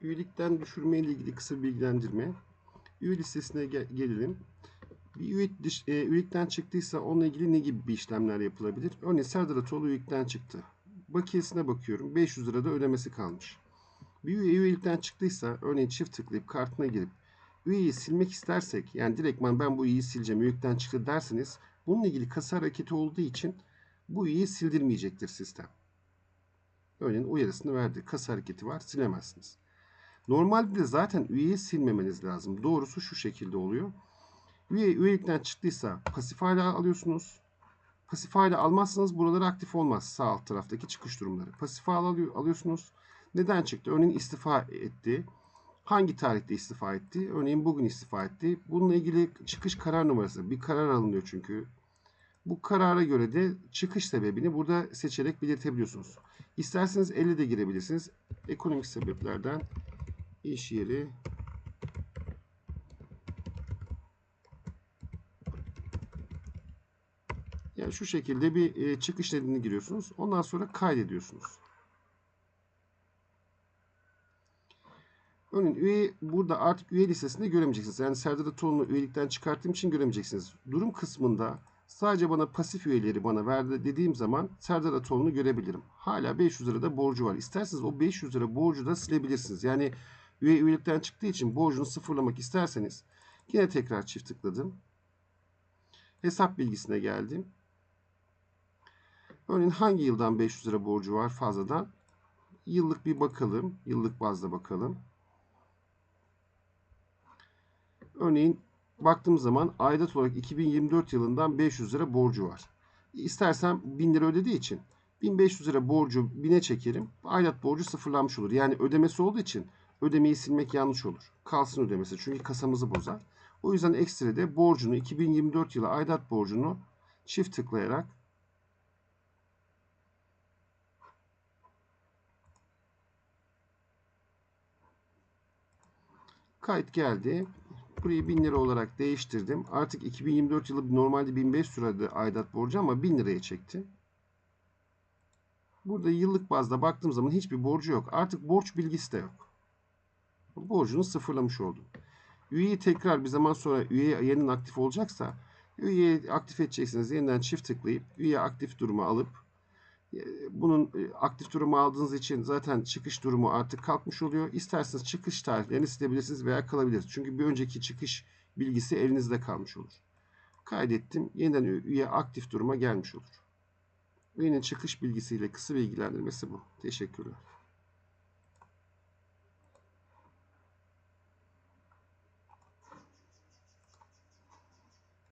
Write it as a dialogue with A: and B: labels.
A: Üyelikten düşürme ile ilgili kısa bir bilgilendirme. Üye listesine ge- gelelim. Bir üye e, üyelikten çıktıysa onunla ilgili ne gibi bir işlemler yapılabilir? Örneğin Serdar Atoğlu üyelikten çıktı. Bakiyesine bakıyorum. 500 lirada ödemesi kalmış. Bir üye üyelikten çıktıysa örneğin çift tıklayıp kartına girip üyeyi silmek istersek yani direktman ben bu üyeyi sileceğim üyelikten çıktı derseniz bununla ilgili kasa hareketi olduğu için bu üyeyi sildirmeyecektir sistem. Örneğin uyarısını verdi. Kasa hareketi var silemezsiniz. Normalde zaten üyeyi silmemeniz lazım. Doğrusu şu şekilde oluyor. Üye üyelikten çıktıysa pasif hala alıyorsunuz. Pasif hala almazsanız buraları aktif olmaz. Sağ alt taraftaki çıkış durumları. Pasif hala alıyor, alıyorsunuz. Neden çıktı? Örneğin istifa etti. Hangi tarihte istifa etti? Örneğin bugün istifa etti. Bununla ilgili çıkış karar numarası. Bir karar alınıyor çünkü. Bu karara göre de çıkış sebebini burada seçerek belirtebiliyorsunuz. İsterseniz elle de girebilirsiniz. Ekonomik sebeplerden iş yeri Yani şu şekilde bir e, çıkış nedenini giriyorsunuz. Ondan sonra kaydediyorsunuz. Örneğin üye burada artık üye listesinde göremeyeceksiniz. Yani Serdar Atoğlu'nu üyelikten çıkarttığım için göremeyeceksiniz. Durum kısmında sadece bana pasif üyeleri bana verdi dediğim zaman Serdar Atoğlu'nu görebilirim. Hala 500 lirada borcu var. İsterseniz o 500 lira borcu da silebilirsiniz. Yani üye üyelikten çıktığı için borcunu sıfırlamak isterseniz yine tekrar çift tıkladım. Hesap bilgisine geldim. Örneğin hangi yıldan 500 lira borcu var fazladan? Yıllık bir bakalım. Yıllık bazda bakalım. Örneğin baktığım zaman aidat olarak 2024 yılından 500 lira borcu var. İstersem 1000 lira ödediği için 1500 lira borcu 1000'e çekerim. Aidat borcu sıfırlanmış olur. Yani ödemesi olduğu için ödemeyi silmek yanlış olur. Kalsın ödemesi çünkü kasamızı bozar. O yüzden ekstra de borcunu 2024 yılı aidat borcunu çift tıklayarak Kayıt geldi. Burayı 1000 lira olarak değiştirdim. Artık 2024 yılı normalde 1500 liraydı aidat borcu ama 1000 liraya çekti. Burada yıllık bazda baktığım zaman hiçbir borcu yok. Artık borç bilgisi de yok. Borcunu sıfırlamış oldum. Üyeyi tekrar bir zaman sonra üye yeniden aktif olacaksa üyeyi aktif edeceksiniz. Yeniden çift tıklayıp üye aktif duruma alıp bunun e, aktif durumu aldığınız için zaten çıkış durumu artık kalkmış oluyor. İsterseniz çıkış tarihlerini silebilirsiniz veya kalabilir. Çünkü bir önceki çıkış bilgisi elinizde kalmış olur. Kaydettim. Yeniden üye aktif duruma gelmiş olur. Üyenin çıkış bilgisiyle kısa bilgilendirmesi bu. Teşekkürler.